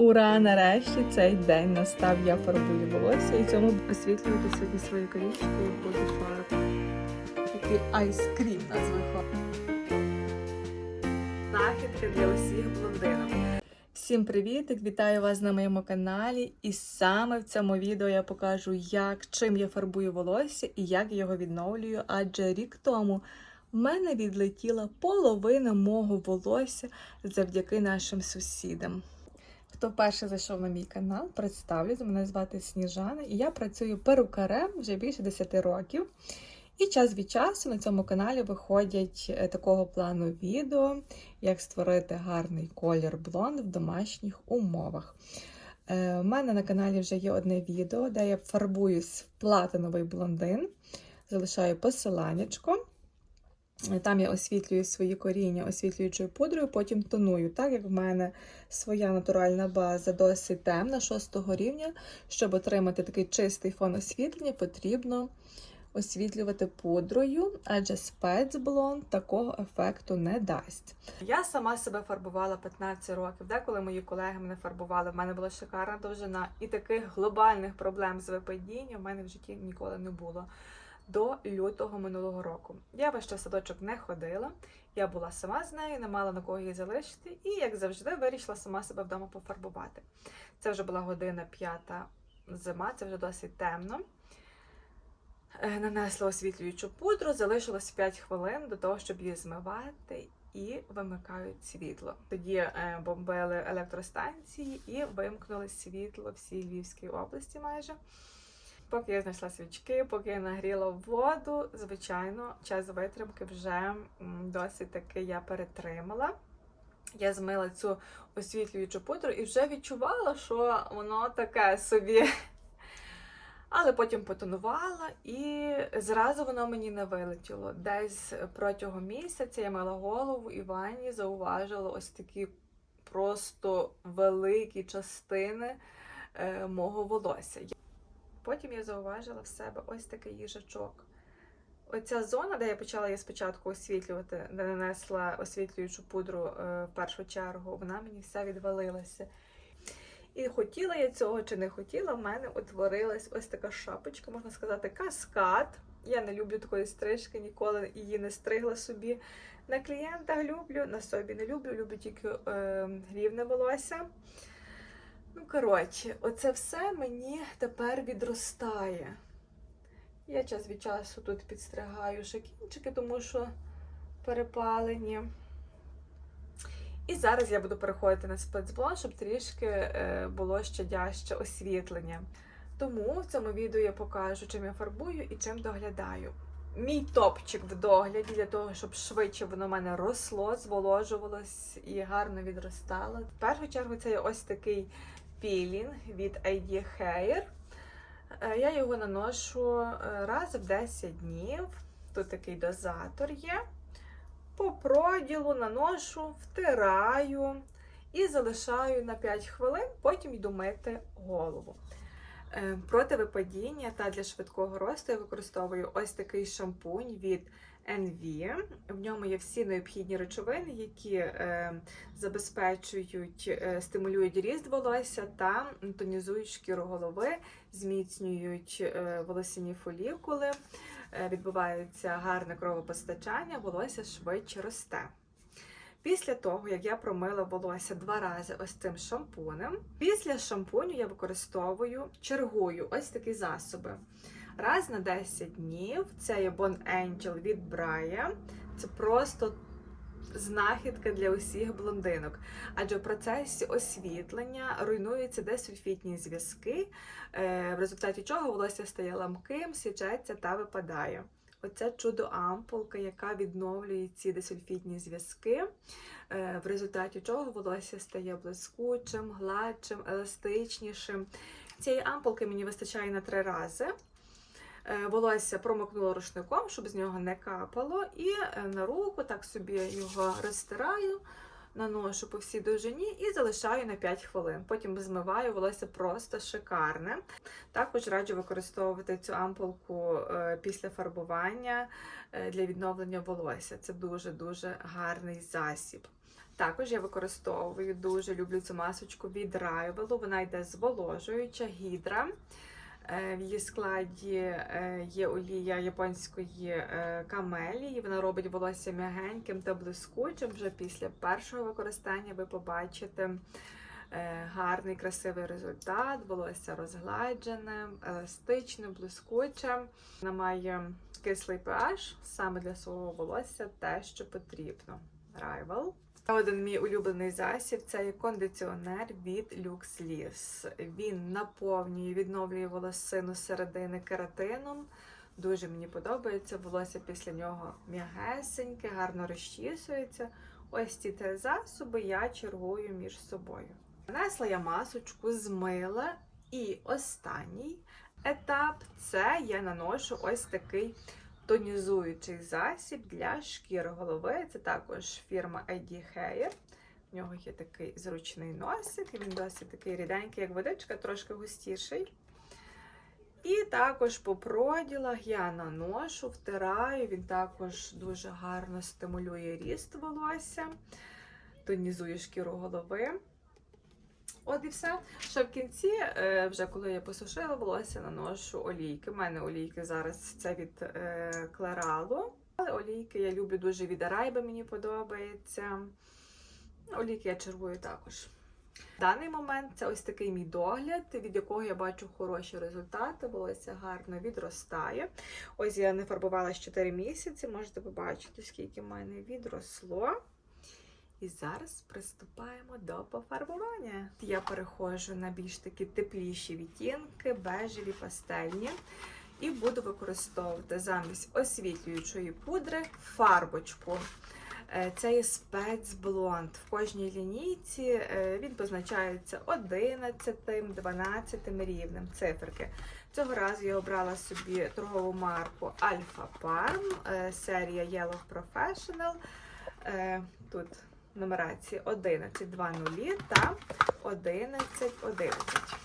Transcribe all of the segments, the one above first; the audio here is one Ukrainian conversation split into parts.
Ура! Нарешті цей день настав. Я фарбую волосся і цьому освітлювати сьогодні свою корічку буду фарб. Такий айскрім назви Знахідки для усіх блондинок. Всім привіт! Вітаю вас на моєму каналі. І саме в цьому відео я покажу, як чим я фарбую волосся і як я його відновлюю. Адже рік тому в мене відлетіла половина мого волосся завдяки нашим сусідам. Хто вперше зайшов на мій канал, представлюсь, мене звати Сніжана, і я працюю перукарем вже більше 10 років. І час від часу на цьому каналі виходять е, такого плану відео, як створити гарний колір блонд в домашніх умовах. Е, У мене на каналі вже є одне відео, де я фарбуюсь в платиновий блондин. Залишаю посиланнячко. Там я освітлюю свої коріння освітлюючою пудрою, потім тоную. Так як в мене своя натуральна база досить темна, 6 рівня. Щоб отримати такий чистий фон освітлення, потрібно освітлювати пудрою, адже спецблонд такого ефекту не дасть. Я сама себе фарбувала 15 років. Деколи мої колеги мене фарбували. В мене була шикарна довжина, і таких глобальних проблем з випадінням в мене в житті ніколи не було. До лютого минулого року. Я весь час садочок не ходила, я була сама з нею, не мала на кого її залишити, і, як завжди, вирішила сама себе вдома пофарбувати. Це вже була година п'ята зима, це вже досить темно. Е, Нанесла освітлюючу пудру, залишилось 5 хвилин до того, щоб її змивати, і вимикають світло. Тоді е, бомбили електростанції і вимкнули світло всій Львівській області майже. Поки я знайшла свічки, поки я нагріла воду, звичайно, час витримки вже досить таки я перетримала. Я змила цю освітлюючу пудру і вже відчувала, що воно таке собі. Але потім потонувала, і зразу воно мені не вилетіло. Десь протягом місяця я мила голову і ванні зауважила ось такі просто великі частини е, мого волосся. Потім я зауважила в себе ось такий їжачок. Оця зона, де я почала її спочатку освітлювати, де нанесла освітлюючу пудру е, в першу чергу, вона мені вся відвалилася. І хотіла я цього чи не хотіла, в мене утворилась ось така шапочка, можна сказати, каскад. Я не люблю такої стрижки, ніколи її не стригла собі. На клієнтах люблю, на собі не люблю, люблю тільки е, рівне волосся. Ну, коротше, оце все мені тепер відростає. Я час від часу тут підстригаю шакінчики, тому що перепалені. І зараз я буду переходити на спецблон, щоб трішки е, було щадяще освітлення. Тому в цьому відео я покажу, чим я фарбую і чим доглядаю. Мій топчик в догляді для того, щоб швидше воно в мене росло, зволожувалось і гарно відростало. В першу чергу це ось такий пілінг від ID Hair. Е, Я його наношу е, раз в 10 днів. Тут такий дозатор є. По проділу наношу, втираю і залишаю на 5 хвилин, потім йду мити голову. Е, Проти випадіння та для швидкого росту я використовую ось такий шампунь від NV. В ньому є всі необхідні речовини, які е, забезпечують, е, стимулюють ріст волосся та тонізують шкіру голови, зміцнюють волосяні фолікули, відбувається гарне кровопостачання, волосся швидше росте. Після того, як я промила волосся два рази ось цим шампунем, після шампуню я використовую, чергую ось такі засоби. Раз на 10 днів це є Bon Angel від Брая. Це просто знахідка для усіх блондинок. Адже в процесі освітлення руйнуються десульфітні зв'язки, е, в результаті чого волосся стає ламким, січеться та випадає. Оце чудо ампулка, яка відновлює ці десульфітні зв'язки, е, в результаті чого волосся стає блискучим, гладшим, еластичнішим. Цієї ампулки мені вистачає на три рази. Е, Волосся промокнуло рушником, щоб з нього не капало, і е, на руку так собі його розтираю, наношу по всій довжині і залишаю на 5 хвилин. Потім змиваю волосся просто шикарне. Також раджу використовувати цю ампулку е, після фарбування е, для відновлення волосся. Це дуже-дуже гарний засіб. Також я використовую дуже люблю цю масочку від Rival. Вона йде зволожуюча гідра. Е, В її складі е, є олія японської е, камелії. Вона робить волосся м'ягеньким та блискучим. Вже після першого використання ви побачите гарний красивий результат. Волосся розгладжене, еластичне, блискуче. Вона має кислий pH саме для свого волосся те, що потрібно. Rival. Один мій улюблений засіб це є кондиціонер від LuxLeaves. Він наповнює, відновлює волосину середини кератином. Дуже мені подобається. Волосся після нього м'ягесеньке, гарно розчісується. Ось ці три засоби я чергую між собою. Нанесла я масочку, змила. І останній етап це я наношу ось такий тонізуючий засіб для шкіри голови. Це також фірма ID Hair. В нього є такий зручний носик, і він досить такий ріденький, як водичка, трошки густіший. І також по проділах я наношу, втираю, він також дуже гарно стимулює ріст волосся, тонізує шкіру голови. От і все. Ще в кінці, е, вже коли я посушила волосся, наношу олійки. У мене олійки зараз це від е, Клералу. Але олійки я люблю дуже від Арайби, мені подобається. Олійки я чергую також. В даний момент це ось такий мій догляд, від якого я бачу хороші результати. Волосся гарно відростає. Ось я не фарбувала 4 місяці, можете побачити, скільки в мене відросло. І зараз приступаємо до пофарбування. Я переходжу на більш такі тепліші відтінки, бежеві, пастельні. І буду використовувати замість освітлюючої пудри фарбочку. Е, Це є спецблонд. В кожній лінійці е, він позначається 11, 12 рівнем циферки. Цього разу я обрала собі торгову марку Alpha Parm, е, серія Yellow Professional. Тут нумерації 11.2.0 та 11.11.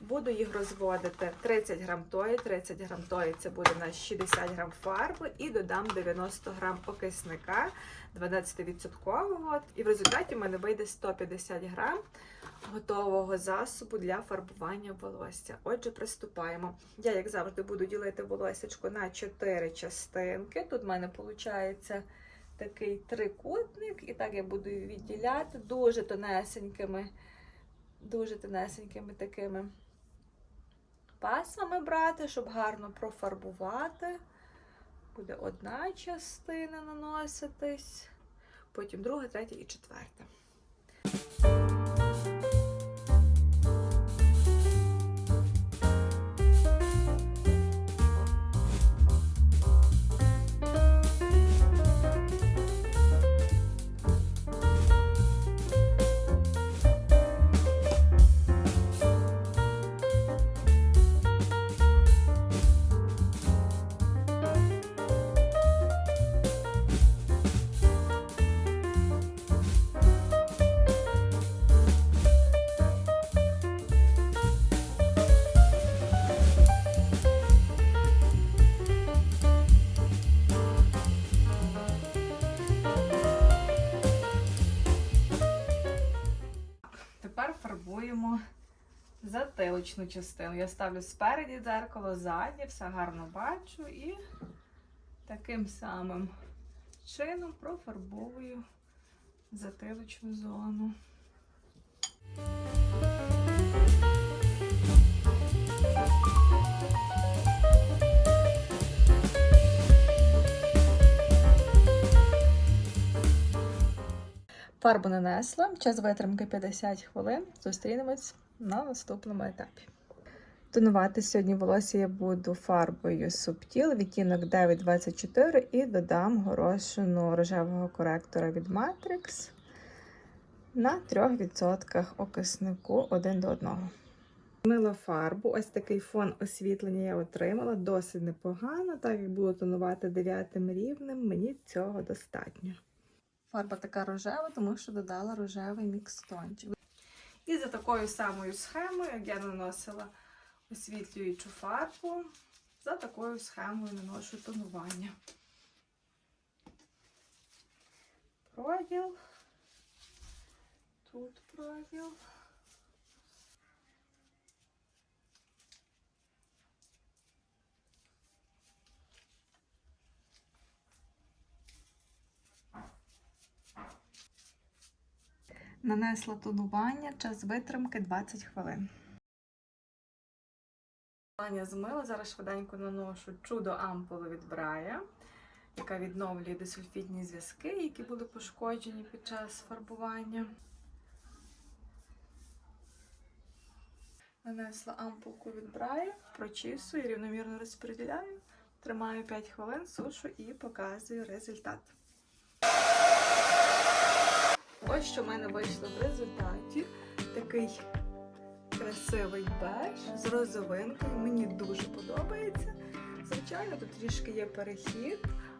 Буду їх розводити 30 грам тої, 30 грам тої це буде на 60 грам фарби і додам 90 грам окисника 12%. І в результаті в мене вийде 150 грам готового засобу для фарбування волосся. Отже, приступаємо. Я, як завжди, буду ділити волосечко на 4 частинки. Тут в мене виходить такий трикутник, і так я буду відділяти дуже тонесенькими, дуже тонесенькими такими пасмами брати, щоб гарно профарбувати. Буде одна частина наноситись, потім друга, третя і четверта. Затилочну частину. Я ставлю спереді дзеркало, ззаді, все гарно бачу і таким самим чином профарбовую затилочну зону. Фарбу нанесла, час витримки 50 хвилин. Зустрінемось на наступному етапі. Тонувати сьогодні волосся я буду фарбою Subtil, відтінок 924 і додам горошину рожевого коректора від Matrix на 3% окиснику 1 до 1. Мила фарбу, ось такий фон освітлення я отримала, досить непогано, так як буду тонувати 9 рівнем, мені цього достатньо. Фарба така рожева, тому що додала рожевий мікстончик. І за такою самою схемою, як я наносила освітлюючу фарбу, за такою схемою наношу тонування. Проділ, тут проділ. Нанесла тонування, час витримки 20 хвилин. Аня змила, зараз швиденько наношу чудо ампулу від Брая, яка відновлює дисульфідні зв'язки, які були пошкоджені під час фарбування. Нанесла ампулку від Брая, прочісую, рівномірно розподіляю, тримаю 5 хвилин, сушу і показую результат. Ось що в мене вийшло в результаті. Такий красивий беж з розовинкою. Мені дуже подобається. Звичайно, тут трішки є перехід,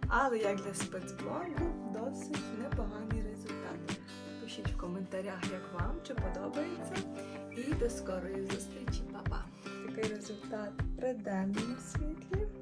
але як для спецблонду досить непоганий результат. Пишіть в коментарях, як вам, чи подобається. І до скорої зустрічі, Па-па! Такий результат при денному світлі.